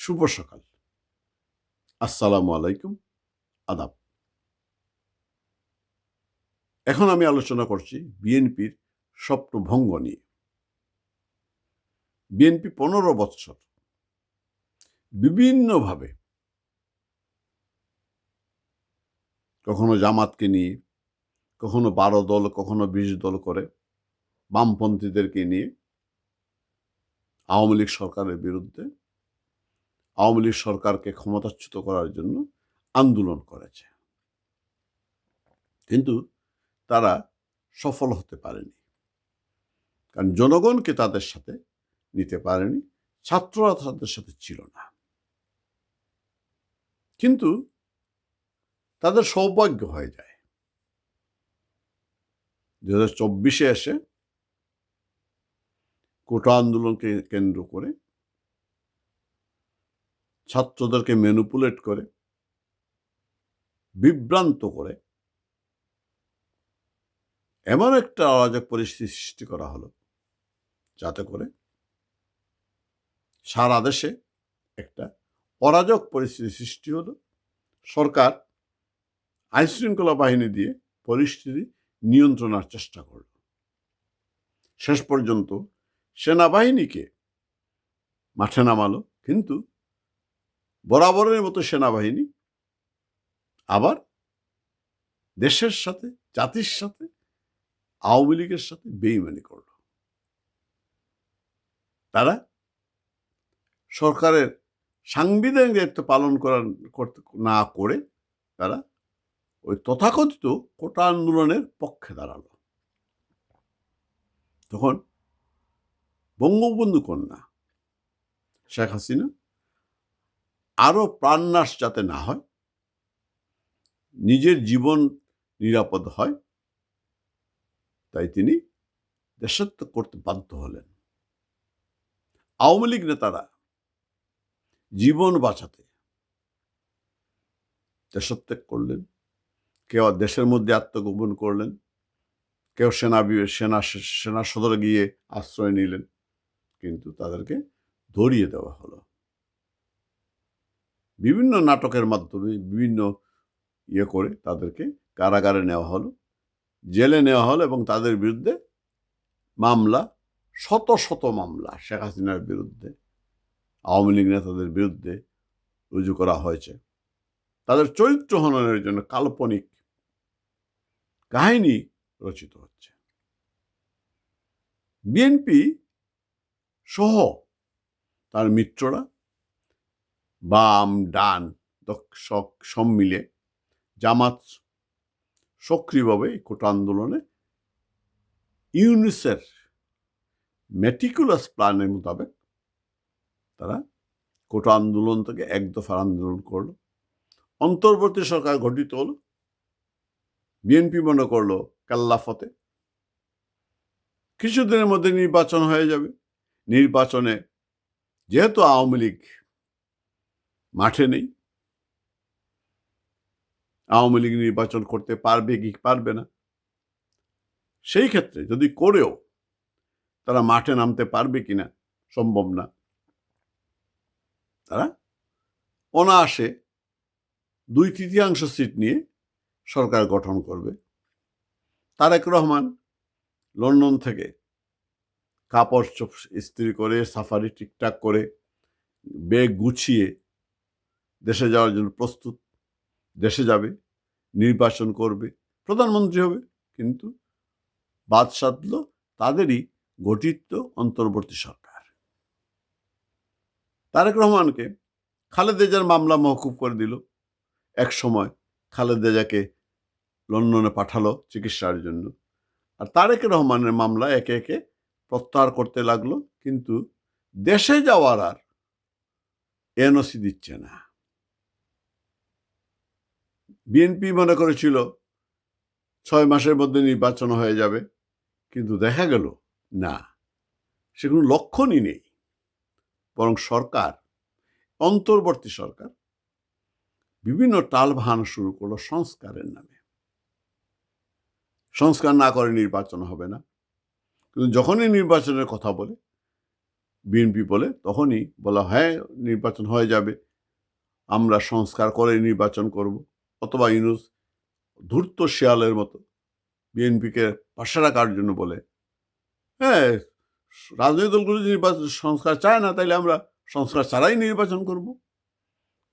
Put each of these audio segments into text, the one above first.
শুভ সকাল। আসসালামু আলাইকুম। আদাব। এখন আমি আলোচনা করছি বিএনপির স্বপ্নভঙ্গ নিয়ে। বিএনপি পনেরো বৎসর বিভিন্নভাবে কখনো জামাতকে নিয়ে, কখনো বারো দল, কখনো বিশ দল করে বামপন্থীদেরকে নিয়ে আওয়ামী লীগ সরকারের বিরুদ্ধে আওয়ামী লীগ সরকারকে ক্ষমতাচ্যুত করার জন্য আন্দোলন করেছে। কিন্তু তারা সফল হতে পারেনি। কারণ জনগণকে তাদের সাথে নিতে পারেনি, ছাত্ররা তাদের সাথে ছিল না। কিন্তু তাদের সৌভাগ্য হয়ে যায়। দু হাজার চব্বিশে এসে কোটা আন্দোলনকে কেন্দ্র করে ছাত্রদেরকে ম্যানুপুলেট করে, বিভ্রান্ত করে, এমন একটা অরাজক পরিস্থিতি সৃষ্টি করা হলো। যাতে করে সারা দেশে একটা অরাজক পরিস্থিতি সৃষ্টি হলো। সরকার আইনশৃঙ্খলা বাহিনী দিয়ে পরিস্থিতি নিয়ন্ত্রণের চেষ্টা করল। শেষ পর্যন্ত সেনাবাহিনীকে মাঠে নামালো, কিন্তু বরাবরের মতো সেনাবাহিনী, আবার দেশের সাথে, জাতির সাথে, আওয়ামী লীগের সাথে বেইমানি করল। তারা সরকারের সাংবিধানিক দায়িত্ব পালন করার না করে তারা ওই তথাকথিত কোটা আন্দোলনের পক্ষে দাঁড়াল। তখন বঙ্গবন্ধু কন্যা শেখ হাসিনা আরও প্রাণনাশ যাতে না হয়, নিজের জীবন নিরাপদ হয়, তাই তিনি দেশত্যাগ করতে বাধ্য হলেন। আওয়ামী লীগ নেতারা জীবন বাঁচাতে দেশত্যাগ করলেন। কেউ দেশের মধ্যে আত্মগোপন করলেন। কেউ সেনা সেনা সেনা সদরে গিয়ে আশ্রয় নিলেন। কিন্তু তাদেরকে ধরিয়ে দেওয়া হলো। বিভিন্ন নাটকের মাধ্যমে বিভিন্ন ইয়ে করে তাদেরকে কারাগারে নেওয়া হলো, জেলে নেওয়া হলো এবং তাদের বিরুদ্ধে মামলা, শত শত মামলা শেখ হাসিনার বিরুদ্ধে, আওয়ামী লীগ নেতাদের বিরুদ্ধে রুজু করা হয়েছে। তাদের চরিত্র হননের জন্য কাল্পনিক কাহিনী রচিত হচ্ছে। বিএনপি সহ তার মিত্ররা বাম, ডান সব মিলে জামাত সক্রিয়ভাবে এই কোটা আন্দোলনে ইউনিসের মেটিকুলাস প্ল্যানের মোতাবেক তারা কোটা আন্দোলন থেকে এক দফার আন্দোলন করল। অন্তর্বর্তী সরকার গঠিত হলো। বিএনপি মনে করল কাল্লাফতে। কিছুদিনের মধ্যে নির্বাচন হয়ে যাবে। নির্বাচনে যেহেতু আওয়ামী লীগ মাঠে নেই। আওয়ামী লীগ নির্বাচন করতে পারবে কি পারবে না? সেই ক্ষেত্রে যদি করেও তারা মাঠে নামতে পারবে কিনা সম্ভব না। তারা অনায়াসে দুই তৃতীয়াংশ সিট নিয়ে সরকার গঠন করবে। তারেক রহমান লন্ডন থেকে কাপড় চোপ ইস্ত্রি করে, সাফারি ঠিকঠাক করে বেগ গুছিয়ে দেশে যাওয়ার জন্য প্রস্তুত, দেশে যাবে, নির্বাচন করবে, প্রধানমন্ত্রী হবে, কিন্তু বাদ সাধল তাদেরই গঠিত অন্তর্বর্তী সরকার। তারেক রহমানকে খালেদেজার মামলা মহকুব করে দিল। এক সময় খালেদেজাকে লন্ডনে পাঠালো চিকিৎসার জন্য। আর তারেক রহমানের মামলা একে একে প্রত্যাহার করতে লাগল, কিন্তু দেশে যাওয়ার আর এনওসি দিচ্ছে না। বিএনপি মনে করেছিল ছয় মাসের মধ্যে নির্বাচন হয়ে যাবে, কিন্তু দেখা গেল না। সে কোনো লক্ষণই নেই। বরং সরকার, অন্তর্বর্তী সরকার বিভিন্ন টাল ভান শুরু করল সংস্কারের নামে। সংস্কার না করে নির্বাচন হবে না। কিন্তু যখনই নির্বাচনের কথা বলে, বিএনপি বলে, তখনই বলা হ্যাঁ নির্বাচন হয়ে যাবে। আমরা সংস্কার করে নির্বাচন করব। অথবা ইউনুস ধূর্ত শিয়ালের মতো বিএনপিকে পাশে রাখার জন্য বলে। হ্যাঁ রাজনৈতিক দলগুলো নির্বাচন সংস্কার চায় না, তাইলে আমরা সংস্কার ছাড়াই নির্বাচন করব।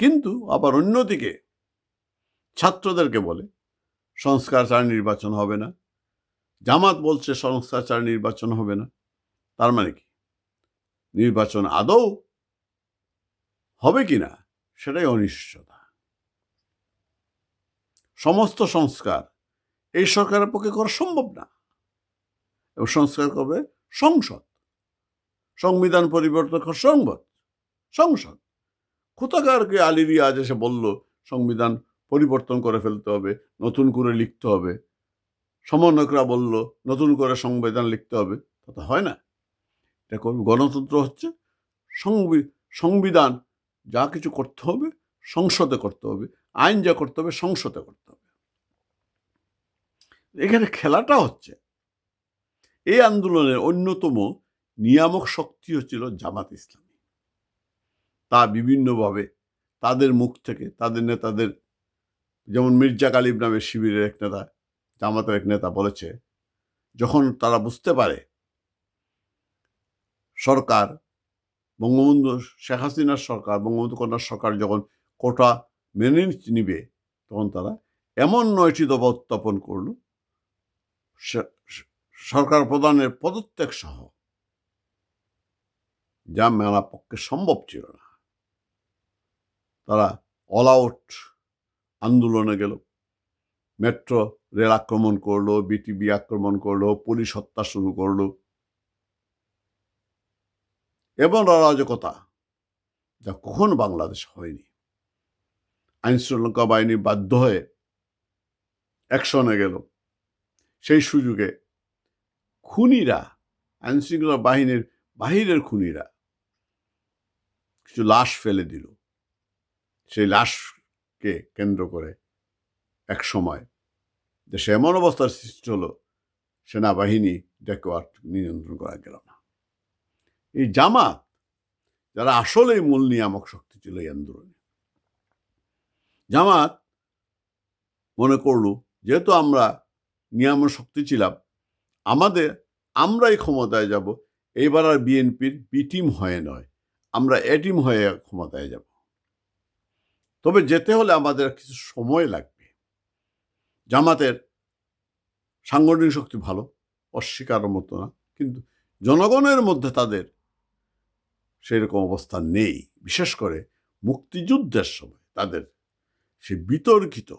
কিন্তু আবার অন্যদিকে ছাত্রদেরকে বলে, সংস্কার ছাড়া নির্বাচন হবে না। জামাত বলছে সংস্কার ছাড়া নির্বাচন হবে না। তার মানে কি? নির্বাচন আদৌ হবে কি না সেটাই অনিশ্চয়তা। সমস্ত সংস্কার এই সরকারের পক্ষে করা সম্ভব না। এবং সংস্কার করবে সংসদ। সংবিধান পরিবর্তন করা সংবাদ। সংসদ। কোথাকারকে আলী রিয়াজ এসে বলল, সংবিধান পরিবর্তন করে ফেলতে হবে, নতুন করে লিখতে হবে। সমন্বয়করা বলল, নতুন করে সংবিধান লিখতে হবে। তা হয় না। এটা গণতন্ত্র হচ্ছে সংবি- সংবিধান। যা কিছু করতে হবে, সংসদে করতে হবে। আইন যা করতে হবে, সংসদে করতে হবে। এখানে খেলাটা হচ্ছে, এই আন্দোলনের অন্যতম নিয়ামক শক্তি হচ্ছিল জামাত ইসলামী। তা বিভিন্নভাবে তাদের মুখ থেকে, তাদের নেতাদের, যেমন মির্জা গালিব নামের শিবিরের এক নেতা, জামাতের এক নেতা বলেছে, যখন তারা বুঝতে পারে সরকার, বঙ্গবন্ধু শেখ হাসিনার সরকার, বঙ্গবন্ধু কন্যার সরকার যখন কোটা মেনে নিবে। তখন তারা এমন নয়টি দফা উত্থাপন করল সরকার প্রধানের পদত্যাগ সহ, যা মেলা পক্ষে সম্ভব ছিল না। তারা অল আউট আন্দোলনে গেল। মেট্রো রেল আক্রমণ করল বিটিবি আক্রমণ করল, পুলিশ হত্যা শুরু করল। এবং অরাজকতা, যা কখনো বাংলাদেশ হয়নি। আইন শৃঙ্খলা বাহিনী বাধ্য হয়ে অ্যাকশনে গেল। সেই সুযোগে খুনিরা আইন শৃঙ্খলা বাহিনীর বাহিরের খুনিরা কিছু লাশ ফেলে দিল। সেই লাশকে কেন্দ্র করে এক সময় দেশে এমন অবস্থার সৃষ্টি হলো, সেনাবাহিনী ডেকে আর নিয়ন্ত্রণ করা গেল না। এই জামাত, যারা আসলেই মূল নিয়ামক শক্তি ছিল এই আন্দোলনে জামাত মনে করল, যেহেতু আমরা নিয়ামক শক্তি ছিলাম, আমাদের, আমরাই ক্ষমতায় যাব। এইবার আর বিএনপির বি টিম হয়ে নয়, আমরা এ টিম হয়ে ক্ষমতায় যাব। তবে যেতে হলে আমাদের কিছু সময় লাগবে। জামাতের সাংগঠনিক শক্তি ভালো, অস্বীকারের মতো না, কিন্তু জনগণের মধ্যে তাদের সেরকম অবস্থা নেই। বিশেষ করে মুক্তিযুদ্ধের সময় তাদের সে বিতর্কিত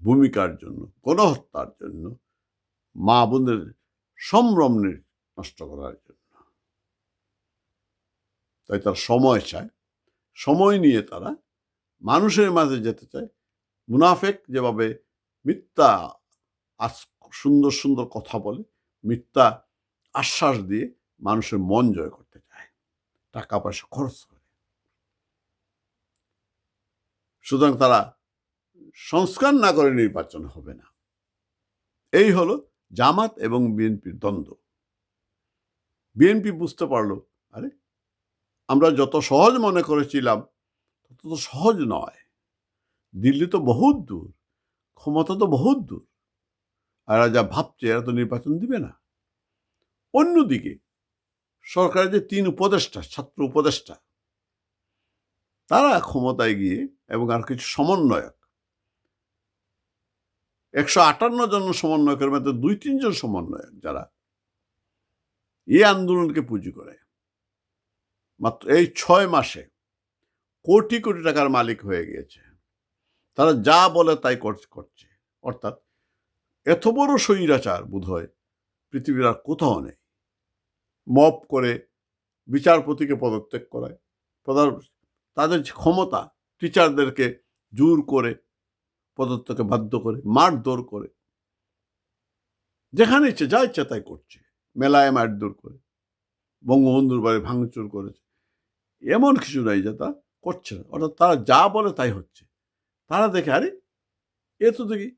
ভূমিকার জন্য, গণহত্যার জন্য, মা বোনদের সম্ভ্রম নষ্ট করার জন্য। তাই তারা সময় চায়, সময় নিয়ে তারা মানুষের মাঝে যেতে চায়। মুনাফেক যেভাবে মিথ্যা আস, সুন্দর সুন্দর কথা বলে, মিথ্যা আশ্বাস দিয়ে মানুষের মন জয় করতে চায়। টাকা পয়সা খরচ করে সুতরাং তারা সংস্কার না করে নির্বাচন হবে না। এই হলো জামাত এবং বিএনপির দ্বন্দ্ব। বিএনপি বুঝতে পারল, আরে আমরা যত সহজ মনে করেছিলাম, তত তো সহজ নয়। দিল্লি তো বহুত দূর, ক্ষমতা তো বহুত দূর। আর যা ভাবছে, এরা তো নির্বাচন দিবে না। অন্যদিকে সরকারের যে তিন উপদেষ্টা, ছাত্র উপদেষ্টা তারা ক্ষমতায় গিয়ে এবং আর কিছু সমন্বয়ক। একশো আটান্ন জন সমন্বয়কের মধ্যে দুই তিনজন সমন্বয়ক যারা এই আন্দোলনকে পুঁজি করে। মাত্র এই ছয় মাসে কোটি কোটি টাকার মালিক হয়ে গিয়েছে। তারা যা বলে তাই কর- করছে। অর্থাৎ এত বড় স্বৈরাচার বোধ হয় পৃথিবীর আর কোথাও নেই। মপ করে বিচারপতিকে পদত্যাগ করায়। প্রধান তাদের যে ক্ষমতা টিচারদেরকে জোর করে পদত্যাগে বাধ্য করে, মারধর করে। যেখানে ইচ্ছে, যা ইচ্ছা তাই করছে। মেলায় মারধর করে, বঙ্গবন্ধুর বাড়ি ভাঙচুর করেছে। এমন কিছু নাই যে তা করছে না। অর্থাৎ তারা যা বলে তাই হচ্ছে। তারা দেখে, আরে, এ তো দেখি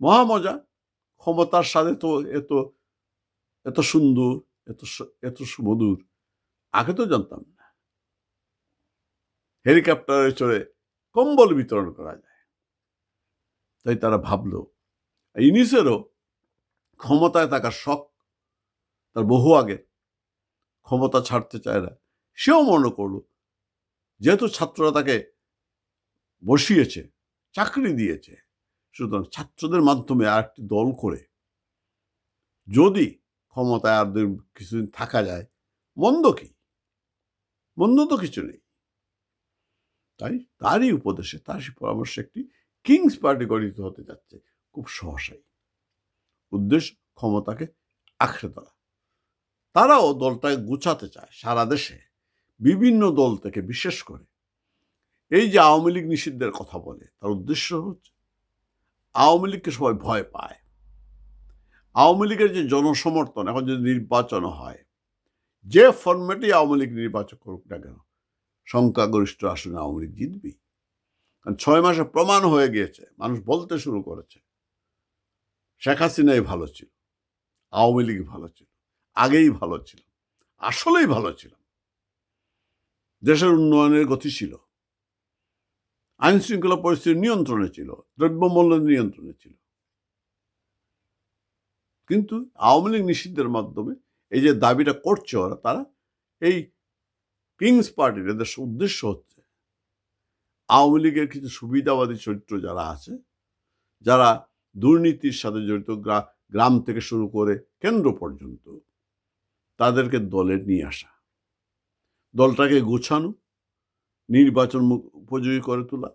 মহা মজা। ক্ষমতার সাথে তো এত এত সুন্দর, এত এত সুমধুর। আগে তো জানতাম না। হেলিকপ্টারে চড়ে কম্বল বিতরণ করা যায়। তাই তারা ভাবলো ইনিসেরও ক্ষমতায় থাকার শখ তার বহু আগে। ক্ষমতা ছাড়তে চায় না, সেও মনে করল, যেহেতু ছাত্ররা তাকে বসিয়েছে, চাকরি দিয়েছে, সুতরাং ছাত্রদের মাধ্যমে আর একটি দল করে। যদি ক্ষমতায় আর কিছুদিন থাকা যায়, মন্দ কি? মন্দ তো কিছু নেই। তাই তারই উপদেশে তারই পরামর্শে একটি কিংস পার্টি গঠিত হতে যাচ্ছে। খুব সহসাই। উদ্দেশ্য, ক্ষমতাকে আঁকড়ে ধরা। তারাও দলটাকে গুছাতে চায় সারা দেশে, বিভিন্ন দল থেকে বিশেষ করে। এই যে আওয়ামী লীগ নিষিদ্ধের কথা বলে, তার উদ্দেশ্য হচ্ছে, আওয়ামী লীগকে সবাই ভয় পায়। আওয়ামী লীগের যে জনসমর্থন, এখন যদি নির্বাচন হয়, যে ফর্মেটেই আওয়ামী লীগ নির্বাচন করুক না কেন সংখ্যাগরিষ্ঠ আসনে আওয়ামী লীগ জিতবেই কারণ ছয় মাসে প্রমাণ হয়ে গিয়েছে, মানুষ বলতে শুরু করেছে, শেখ হাসিনাই ভালো ছিল, আওয়ামী লীগ ভালো ছিল, আগেই ভালো ছিল, আসলেই ভালো ছিল। দেশের উন্নয়নের গতি ছিল, আইন শৃঙ্খলা পরিস্থিতি নিয়ন্ত্রণে ছিল দ্রব্যমূল্য নিয়ন্ত্রণে ছিল। কিন্তু আওয়ামী লীগ নিষিদ্ধের মাধ্যমে এই যে দাবিটা করছে ওরা, তারা এই কিংস পার্টির এদের উদ্দেশ্য হচ্ছে আওয়ামী লীগের কিছু সুবিধাবাদী চরিত্র যারা আছে, যারা দুর্নীতির সাথে জড়িত গ্রা- গ্রাম থেকে শুরু করে কেন্দ্র পর্যন্ত তাদেরকে দলে নিয়ে আসা। দলটাকে গোছানো, নির্বাচন উপযোগী করে তোলা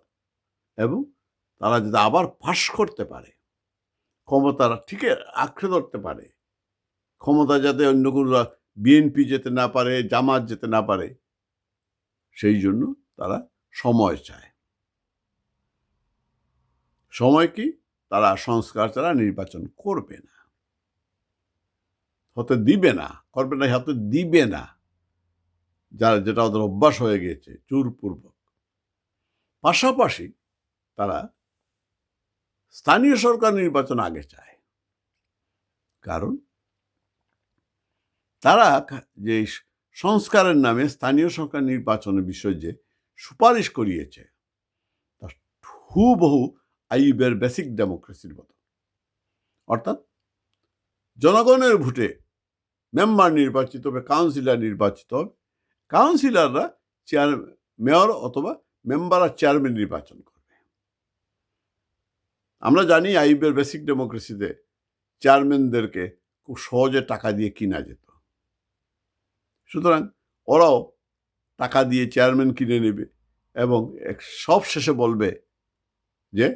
এবং তারা যদি আবার ফাঁস করতে পারে ক্ষমতার ঠিক আঁকড়ে ধরতে পারে, ক্ষমতা যাতে অন্য কোনো বিএনপি যেতে না পারে, জামাত যেতে না পারে সেই জন্য তারা সময় চায়। সময় কি? তারা সংস্কার ছাড়া নির্বাচন করবে না। হতে দিবে না, করবে না, হতে দিবে না। যার যেটা ওদের অভ্যাস হয়ে গিয়েছে চুরপূর্বক। পাশাপাশি তারা স্থানীয় সরকার নির্বাচন আগে চায়। কারণ তারা যে সংস্কারের নামে স্থানীয় সরকার নির্বাচনের বিষয় যে সুপারিশ করিয়েছে, তা হুবহু আইবের বেসিক ডেমোক্রেসির মতো। অর্থাৎ জনগণের ভোটে মেম্বার নির্বাচিত হবে কাউন্সিলর নির্বাচিত হবে কাউন্সিলররা চেয়ার মেয়র অথবা মেম্বার আর চেয়ারম্যান নির্বাচন করবে। আমরা জানি আইবের বেসিক ডেমোক্রেসিতে চেয়ারম্যানদেরকে খুব সহজে টাকা দিয়ে কিনা যেত। সুতরাং ওরাও টাকা দিয়ে চেয়ারম্যান কিনে নেবে এবং সব শেষে বলবে যে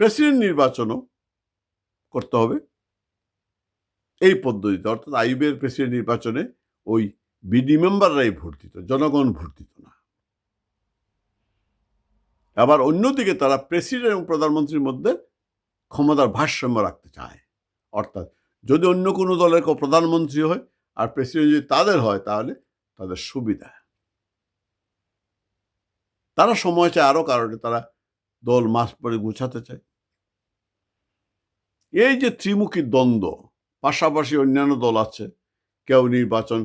প্রেসিডেন্ট নির্বাচনও করতে হবে। এই পদ্ধতিতে, অর্থাৎ আইবের প্রেসিডেন্ট নির্বাচনে ওই বিডি মেম্বাররাই ভোট দিত, জনগণ ভোট দিত না। আবার অন্যদিকে তারা প্রেসিডেন্ট এবং প্রধানমন্ত্রীর মধ্যে ক্ষমতার ভারসাম্য রাখতে চায়। অর্থাৎ যদি অন্য কোনো দলের প্রধানমন্ত্রী হয় আর প্রেসিডেন্ট যদি তাদের হয় তাহলে তাদের সুবিধা। তারা সময় চায় আরও কারণে তারা দল মাস পরে গুছাতে চায়। এই যে ত্রিমুখী দ্বন্দ্ব, পাশাপাশি অন্যান্য দল আছে, কেউ নির্বাচন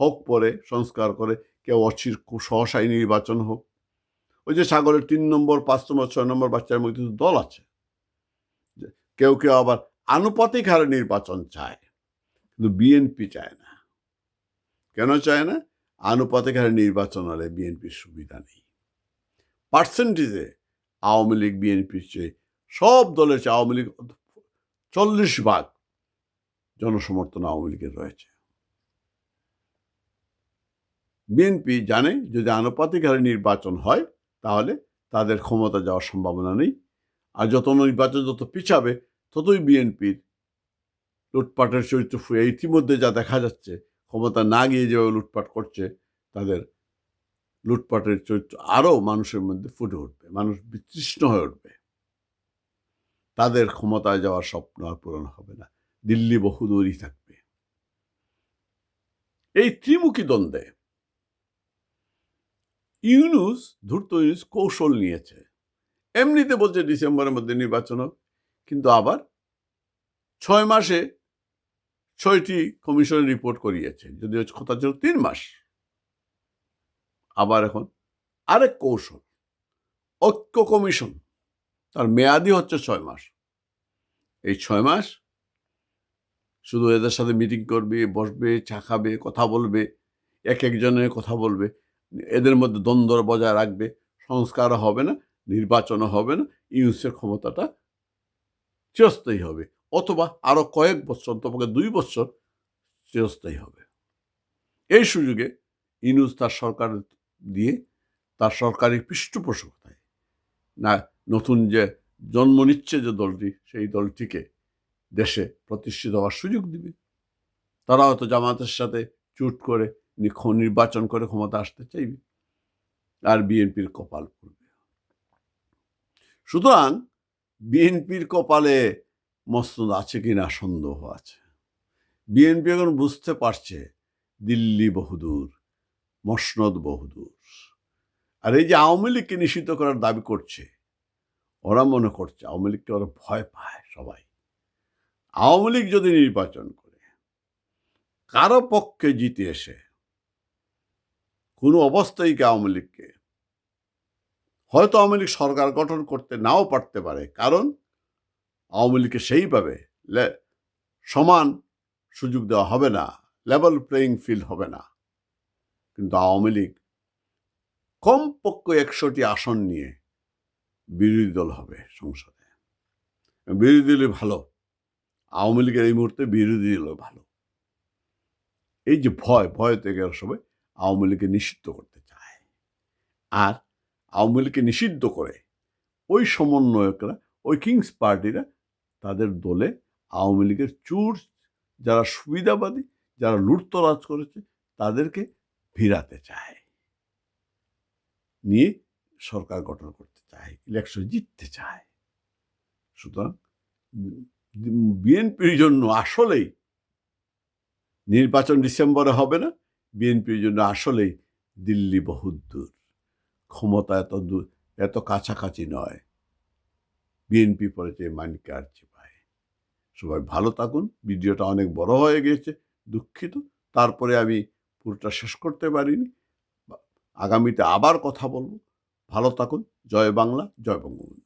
হোক পরে সংস্কার করে, কেউ অচির খুব সহসাই নির্বাচন হোক। ওই যে সাগরের তিন নম্বর, পাঁচ নম্বর, ছয় নম্বর বাচ্চার মধ্যে কিছু দল আছে। কেউ কেউ আবার আনুপাতিক হারে নির্বাচন চায়, কিন্তু বিএনপি চায় না। কেন চায় না? আনুপাতিক হারে নির্বাচন হলে বিএনপির সুবিধা নেই। পার্সেন্টেজে আওয়ামী লীগ, বিএনপির চেয়ে সব দলের চেয়ে আওয়ামী লীগ চল্লিশ ভাগ জনসমর্থন আওয়ামী লীগের রয়েছে। বিএনপি জানে যদি আনুপাতিক হারে নির্বাচন হয়, তাহলে তাদের ক্ষমতা যাওয়ার সম্ভাবনা নেই। আর যত নির্বাচন যত পিছাবে, ততই বিএনপির লুটপাটের চরিত্র ফুয়ে ইতিমধ্যে যা দেখা যাচ্ছে ক্ষমতা না গিয়ে যেভাবে লুটপাট করছে, তাদের লুটপাটের চরিত্র আরও মানুষের মধ্যে ফুটে উঠবে, মানুষ বিতৃষ্ণ হয়ে উঠবে। তাদের ক্ষমতায় যাওয়ার স্বপ্ন আর পূরণ হবে না। দিল্লি বহুদূরই থাকবে। এই ত্রিমুখী দ্বন্দ্বে ইউনুস, ধূর্ত ইউনুস কৌশল নিয়েছে। এমনিতে বলছে ডিসেম্বরের মধ্যে নির্বাচন হোক, কিন্তু আবার ছয় মাসে ছয়টি কমিশন রিপোর্ট করিয়েছে, যদিও কথা ছিল তিন মাস। আবার এখন আরেক কৌশল, ঐক্য কমিশন, তার মেয়াদি হচ্ছে ছয় মাস। এই ছয় মাস শুধু এদের সাথে মিটিং করবে, বসবে, চা খাবে, কথা বলবে, এক একজনের কথা বলবে, এদের মধ্যে দ্বন্দ্ব বজায় রাখবে সংস্কার হবে না, নির্বাচনও হবে না ইউসের ক্ষমতাটা চিরস্থায়ী হবে। অথবা আরও কয়েক বছর, অন্তপক্ষে দুই বছর চিরস্থায়ী হবে। এই সুযোগে ইনুস তার সরকার দিয়ে তার সরকারি পৃষ্ঠপোষকতায় না, নতুন যে জন্ম নিচ্ছে যে দলটি, সেই দলটিকে দেশে প্রতিষ্ঠিত হওয়ার সুযোগ দিবে। তারা হয়তো জামাতের সাথে চুট করে নির্বাচন করে ক্ষমতা আসতে চাইবে। আর বিএনপির কপাল পড়বে। সুতরাং বিএনপির কপালে মসনদ আছে কি না সন্দেহ আছে। বিএনপি এখন বুঝতে পারছে দিল্লি বহুদূর, মসনদ বহুদূর। আর এই যে আওয়ামী লীগকে নিষিদ্ধ করার দাবি করছে, ওরা মনে করছে আওয়ামী লীগকে ওরা ভয় পায় সবাই। আওয়ামী লীগ যদি নির্বাচন করে, কারও পক্ষে জিতে এসে কোনো অবস্থায় কি আওয়ামী লীগকে? হয়তো আওয়ামী লীগ সরকার গঠন করতে নাও পারতে পারে। কারণ আওয়ামী লীগকে সেইভাবে সমান সুযোগ দেওয়া হবে না লেভেল প্লেয়িং ফিল্ড হবে না। কিন্তু আওয়ামী লীগ কমপক্ষে একশোটি আসন নিয়ে বিরোধী দল হবে সংসদে। বিরোধী দলই ভালো, আওয়ামী লীগের এই মুহূর্তে বিরোধী দলও ভালো। এই যে ভয় ভয় থেকে সবাই আওয়ামী লীগকে নিষিদ্ধ করতে চায়। আর আওয়ামী লীগকে নিষিদ্ধ করে ওই সমন্বয়করা, ওই কিংস পার্টিরা তাদের দলে আওয়ামী লীগের চুর যারা সুবিধাবাদী, যারা লুটতরাজ করেছে, তাদেরকে ফিরাতে চায়। নিয়ে সরকার গঠন করতে চায় ইলেকশন জিততে চায়। সুতরাং বিএনপির জন্য আসলেই নির্বাচন ডিসেম্বরে হবে না, বিএনপির জন্য আসলেই দিল্লি বহুত দূর ক্ষমতা এত দূর, এত কাছাকাছি নয়। বিএনপি পড়েছে মানিকে আর চিপায় সবাই ভালো থাকুন। ভিডিওটা অনেক বড় হয়ে গেছে, দুঃখিত। তারপরে আমি পুরোটা শেষ করতে পারিনি। আগামীতে আবার কথা বলব। ভালো থাকুন। জয় বাংলা, জয় বঙ্গবন্ধু।